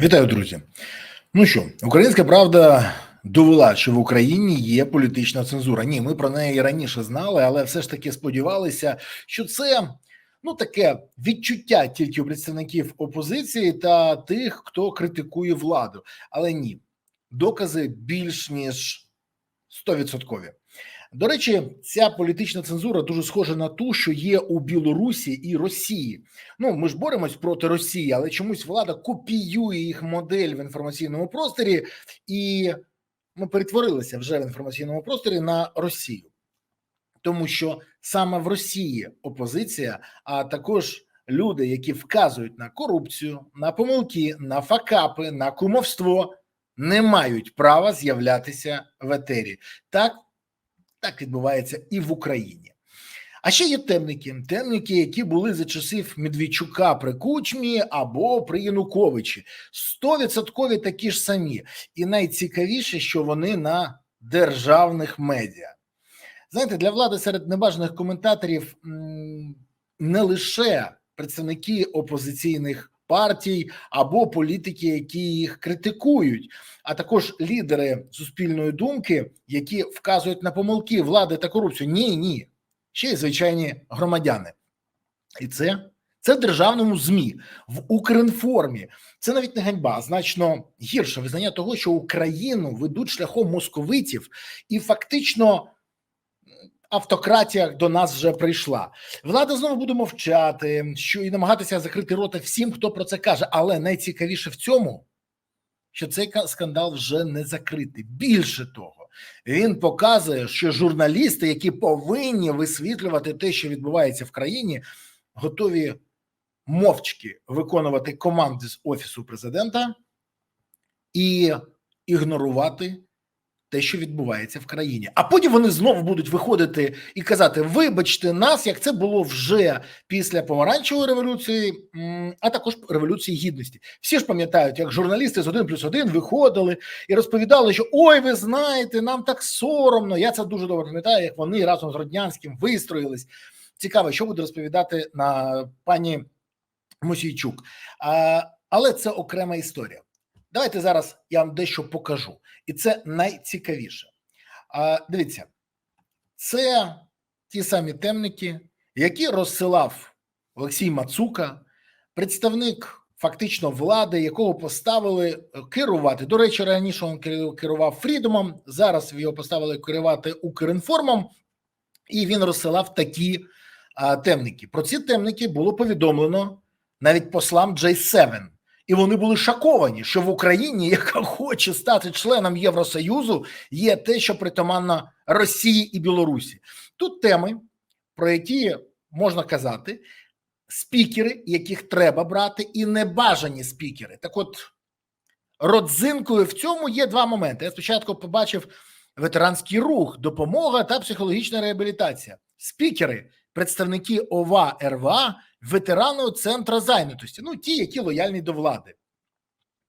Вітаю, друзі. Ну що, українська правда довела, що в Україні є політична цензура. Ні, ми про неї раніше знали, але все ж таки сподівалися, що це ну таке відчуття тільки у представників опозиції та тих, хто критикує владу. Але ні, докази більш ніж стовідсоткові. До речі, ця політична цензура дуже схожа на ту, що є у Білорусі і Росії. Ну ми ж боремось проти Росії, але чомусь влада копіює їх модель в інформаційному просторі, і ми перетворилися вже в інформаційному просторі на Росію, тому що саме в Росії опозиція, а також люди, які вказують на корупцію, на помилки, на факапи, на кумовство, не мають права з'являтися в етері. Так так відбувається і в Україні. А ще є темники, темники, які були за часів Медведчука при Кучмі або при Януковичі. Стовідсоткові такі ж самі. І найцікавіше, що вони на державних медіа. Знаєте, для влади серед небажаних коментаторів не лише представники опозиційних партій або політики, які їх критикують, а також лідери суспільної думки, які вказують на помилки влади та корупцію. Ні, ні, ще й звичайні громадяни, і це. Це в державному змі в Укрінформі. Це навіть не ганьба, а значно гірше визнання того, що Україну ведуть шляхом московитів, і фактично автократія до нас вже прийшла. Влада знову буде мовчати, що і намагатися закрити рота всім, хто про це каже. Але найцікавіше в цьому, що цей скандал вже не закритий. Більше того, він показує, що журналісти, які повинні висвітлювати те, що відбувається в країні, готові мовчки виконувати команди з офісу президента і ігнорувати те, що відбувається в країні, а потім вони знову будуть виходити і казати: Вибачте нас, як це було вже після помаранчевої революції, а також революції гідності. Всі ж пам'ятають, як журналісти з один плюс один виходили і розповідали, що ой, ви знаєте, нам так соромно. Я це дуже добре пам'ятаю, як вони разом з Роднянським вистроїлись. Цікаво, що буде розповідати на пані Мосійчук, а, але це окрема історія. Давайте зараз я вам дещо покажу, і це найцікавіше. А, Дивіться, це ті самі темники, які розсилав Олексій Мацука, представник фактично влади, якого поставили керувати. До речі, раніше він керував Фрідомом, зараз його поставили керувати Укрінформом, і він розсилав такі а, темники. Про ці темники було повідомлено навіть послам J7 і вони були шоковані, що в Україні, яка хоче стати членом Євросоюзу, є те, що притаманно Росії і Білорусі. Тут теми, про які можна казати, спікери, яких треба брати, і небажані спікери. Так, от родзинкою в цьому є два моменти. Я спочатку побачив ветеранський рух, допомога та психологічна реабілітація. Спікери, представники ОВА РВА ветерани центра зайнятості, ну ті, які лояльні до влади,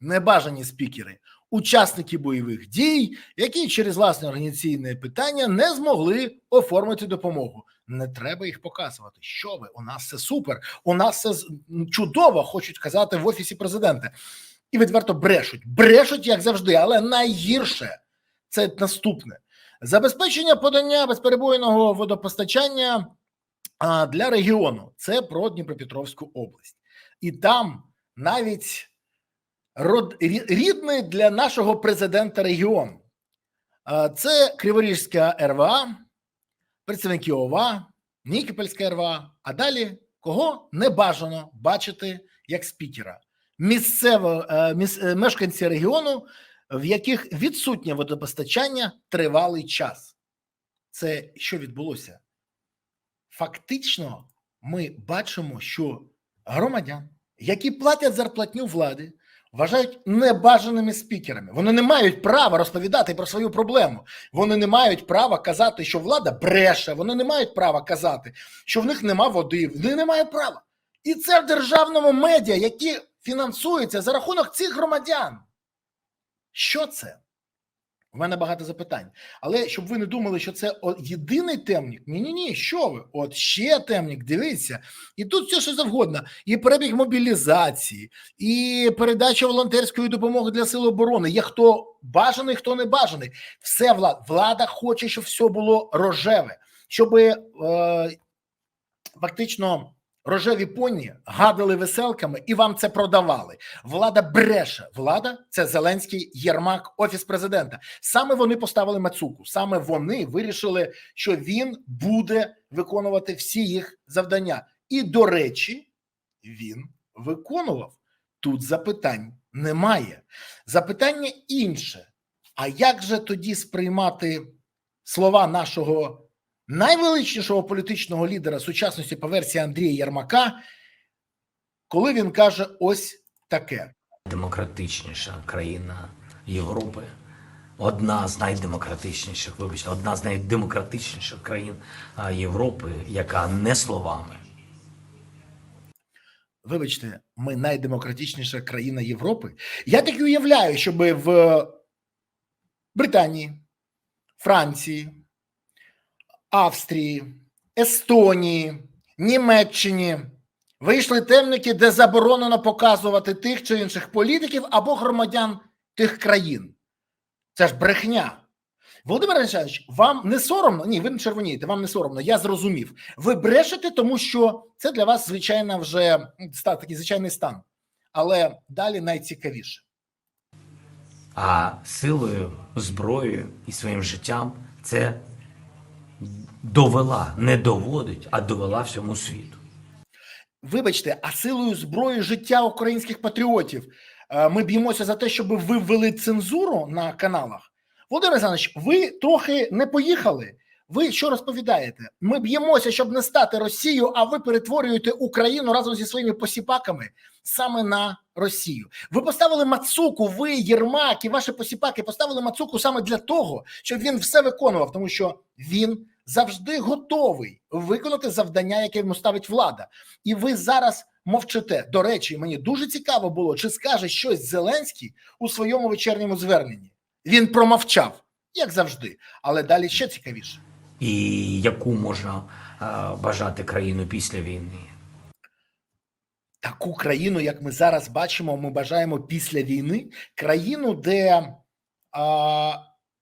небажані спікери, учасники бойових дій, які через власне організаційне питання не змогли оформити допомогу. Не треба їх показувати. Що ви? У нас це супер, у нас це чудово, хочуть казати в офісі президента, і відверто брешуть, брешуть як завжди, але найгірше це наступне забезпечення подання безперебойного водопостачання для регіону це про Дніпропетровську область, і там навіть род, рідний для нашого президента регіон. Це Криворізька РВА, представники ОВА, Нікопольська РВА. А далі кого не бажано бачити як спікера, місцево е, міс, е, мешканці регіону, в яких відсутнє водопостачання тривалий час. Це що відбулося? Фактично ми бачимо, що громадян, які платять зарплатню влади, вважають небажаними спікерами. Вони не мають права розповідати про свою проблему. Вони не мають права казати, що влада бреше. Вони не мають права казати, що в них нема води. Вони не мають права. І це в державному медіа, які фінансуються за рахунок цих громадян. Що це? У мене багато запитань. Але щоб ви не думали, що це єдиний темник, ні, ні, ні, що ви? От ще темник, дивіться, і тут все що завгодно: і перебіг мобілізації, і передача волонтерської допомоги для сил оборони. Є хто бажаний, хто не бажаний. Все влада. Влада хоче, щоб все було рожеве, щоб е, фактично рожеві поні гадали веселками і вам це продавали. Влада бреше. Влада це Зеленський Єрмак, офіс президента. Саме вони поставили Мацуку. Саме вони вирішили, що він буде виконувати всі їх завдання. І до речі, він виконував. Тут запитань немає. Запитання інше. А як же тоді сприймати слова нашого найвеличнішого політичного лідера сучасності по версії Андрія Єрмака, коли він каже ось таке: демократичніша країна Європи, одна з найдемократичніших, вибачте, одна з найдемократичніших країн Європи, яка не словами, Вибачте, ми найдемократичніша країна Європи. Я так і уявляю, щоб в Британії, Франції, Австрії, Естонії, Німеччині вийшли темники, де заборонено показувати тих чи інших політиків або громадян тих країн. Це ж брехня. Володимир Олександрович, вам не соромно? Ні, ви не червонієте, вам не соромно. Я зрозумів. Ви брешете, тому що це для вас звичайно вже такий звичайний стан. Але далі найцікавіше. а силою, зброєю і своїм життям це довела, не доводить, а довела всьому світу. Вибачте, а силою зброї життя українських патріотів е, ми б'ємося за те, щоб ви ввели цензуру на каналах. Володимир Олександрович, ви трохи не поїхали. Ви що розповідаєте? Ми б'ємося, щоб не стати Росією, а ви перетворюєте Україну разом зі своїми посіпаками саме на Росію. Ви поставили Мацуку, ви, Єрмак і ваші посіпаки поставили Мацуку саме для того, щоб він все виконував, тому що він завжди готовий виконати завдання, яке йому ставить влада. І ви зараз мовчите. До речі, мені дуже цікаво було, чи скаже щось Зеленський у своєму вечірньому зверненні. Він промовчав, як завжди, але далі ще цікавіше. І яку можна а, бажати країну після війни? Таку країну, як ми зараз бачимо, ми бажаємо після війни, країну, де а,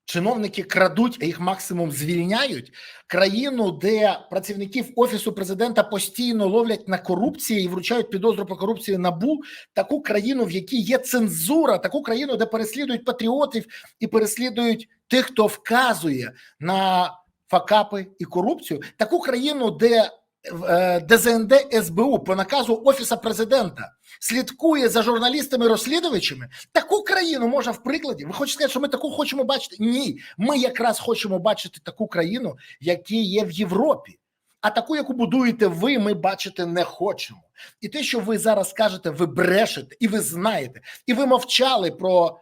чиновники крадуть, їх максимум звільняють, країну, де працівників офісу президента постійно ловлять на корупції і вручають підозру по корупції набу, таку країну, в якій є цензура, таку країну, де переслідують патріотів і переслідують тих, хто вказує на факапи і корупцію, таку країну, де е, ДЗНД СБУ по наказу офіса президента слідкує за журналістами-розслідувачами. Таку країну можна в прикладі. Ви хочете сказати, що ми таку хочемо бачити? Ні, ми якраз хочемо бачити таку країну, яка є в Європі. А таку, яку будуєте ви, ми бачити не хочемо. І те, що ви зараз кажете, ви брешете, і ви знаєте, і ви мовчали про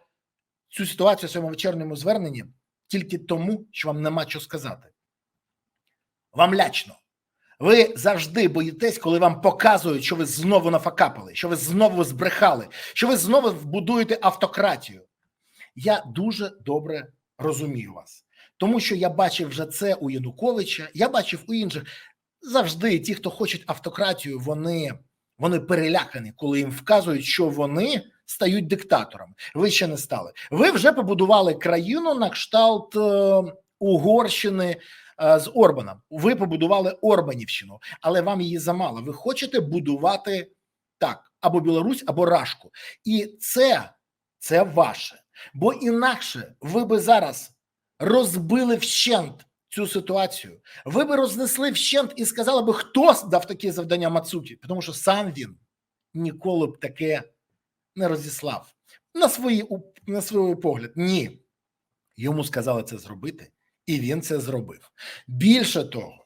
цю ситуацію в своєму вечірньому зверненні тільки тому, що вам нема що сказати. Вам лячно. Ви завжди боїтесь, коли вам показують, що ви знову нафакапили, що ви знову збрехали, що ви знову будуєте автократію. Я дуже добре розумію вас, тому що я бачив вже це у Януковича, я бачив у інших. Завжди ті, хто хочуть автократію, вони, вони перелякані, коли їм вказують, що вони стають диктаторами. Ви ще не стали. Ви вже побудували країну на кшталт е, Угорщини з Орбаном. Ви побудували Орбанівщину, але вам її замало. Ви хочете будувати так або Білорусь, або Рашку, і це, це ваше. Бо інакше ви би зараз розбили вщент цю ситуацію. Ви би рознесли вщент і сказали би, хто дав таке завдання Мацуті, тому що сам він ніколи б таке не розіслав на свої на свій погляд. Ні, йому сказали це зробити, і він це зробив. Більше того,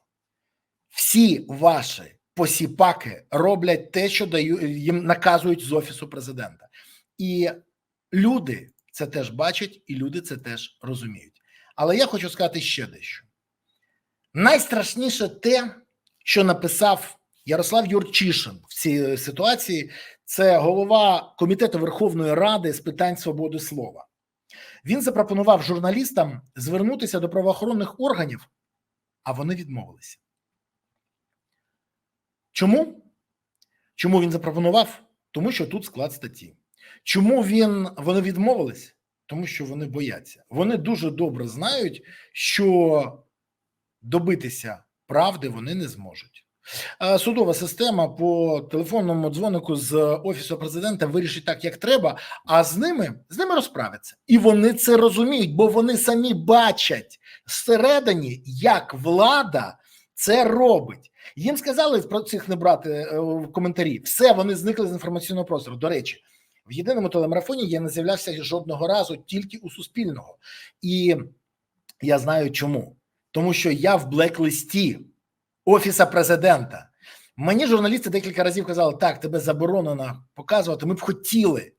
всі ваші посіпаки роблять те, що даю, їм наказують з офісу президента, і люди це теж бачать, і люди це теж розуміють. Але я хочу сказати ще дещо. Найстрашніше те, що написав Ярослав Юрчишин в цій ситуації, це голова комітету Верховної Ради з питань свободи слова. Він запропонував журналістам звернутися до правоохоронних органів, а вони відмовилися. Чому? Чому він запропонував? Тому що тут склад статті. Чому він вони відмовились? Тому що вони бояться. Вони дуже добре знають, що добитися правди вони не зможуть. Е, Судова система по телефонному дзвонику з офісу президента вирішить так, як треба, а з ними з ними розправяться, і вони це розуміють, бо вони самі бачать всередині, як влада це робить. Їм сказали про цих не брати е, в коментарі. Все вони зникли з інформаційного простору. До речі, в єдиному телемарафоні я не з'являвся жодного разу тільки у Суспільного, і я знаю чому, тому що я в блеклисті офіса президента. Мені журналісти декілька разів казали: так, тебе заборонено показувати. Ми б хотіли.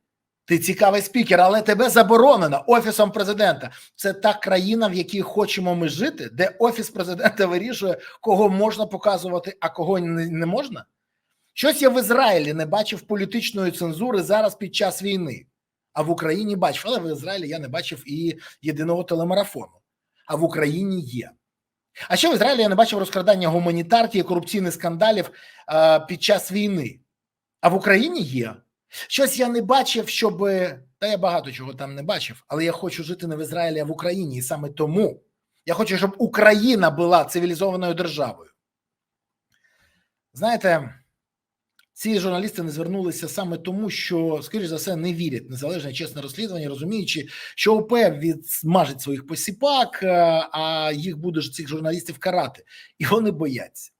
Ти цікавий спікер, але тебе заборонено офісом президента. Це та країна, в якій хочемо ми жити, де офіс президента вирішує, кого можна показувати, а кого не, можна. Щось я в Ізраїлі не бачив політичної цензури зараз під час війни, а в Україні бачив. Але в Ізраїлі я не бачив і єдиного телемарафону. А в Україні є. А ще в Ізраїлі я не бачив розкрадання гуманітарки і корупційних скандалів е, під час війни. А в Україні є. Щось я не бачив, щоб та я багато чого там не бачив, але я хочу жити не в Ізраїлі, а в Україні. І саме тому я хочу, щоб Україна була цивілізованою державою. Знаєте, ці журналісти не звернулися саме тому, що, скоріш за все, не вірять незалежне чесне розслідування, розуміючи, що ОП відсмажить своїх посіпак, е, а їх буде ж цих журналістів карати, і вони бояться.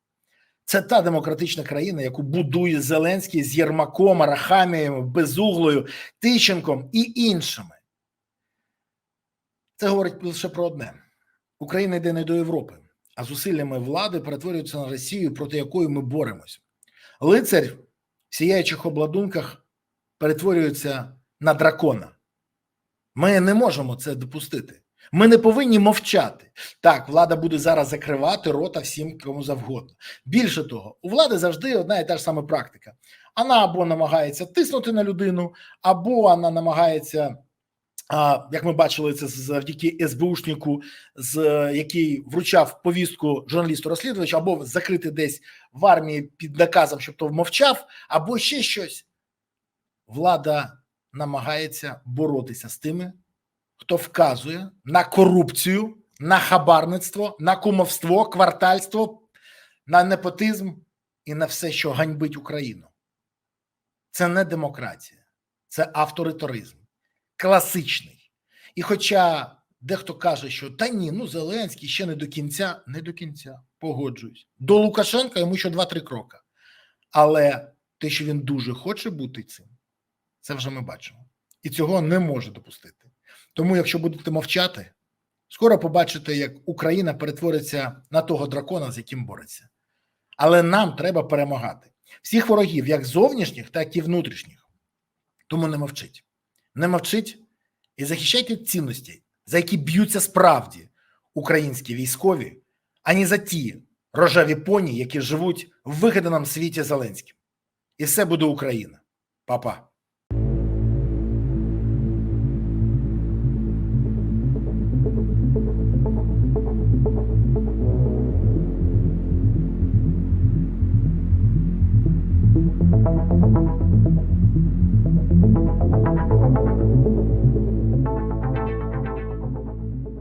Це та демократична країна, яку будує Зеленський з Єрмаком, Арахамієм, Безуглою, Тищенком і іншими. Це говорить лише про одне: Україна йде не до Європи, а зусиллями влади перетворюється на Росію, проти якої ми боремось. Лицарь сіяючих обладунках перетворюється на дракона. Ми не можемо це допустити. Ми не повинні мовчати. Так, влада буде зараз закривати рота всім кому завгодно. Більше того, у влади завжди одна і та ж сама практика. Вона або намагається тиснути на людину, або вона намагається, як ми бачили, це завдяки СБУшнику, з який вручав повістку журналісту розслідувачу, або закрити десь в армії під наказом, щоб то мовчав, або ще щось. Влада намагається боротися з тими, хто вказує на корупцію, на хабарництво, на кумовство, квартальство, на непотизм і на все, що ганьбить Україну. Це не демократія, це авторитаризм, класичний. І хоча дехто каже, що та ні, ну Зеленський ще не до кінця, не до кінця, погоджуюсь. До Лукашенка йому ще два-три кроки. Але те, що він дуже хоче бути цим, це вже ми бачимо. І цього не може допустити. Тому, якщо будете мовчати, скоро побачите, як Україна перетвориться на того дракона, з яким бореться. Але нам треба перемагати всіх ворогів, як зовнішніх, так і внутрішніх. Тому не мовчіть. Не мовчіть і захищайте цінності, за які б'ються справді українські військові, а не за ті рожеві поні, які живуть в вигаданому світі Зеленським. І все буде Україна. Па-па.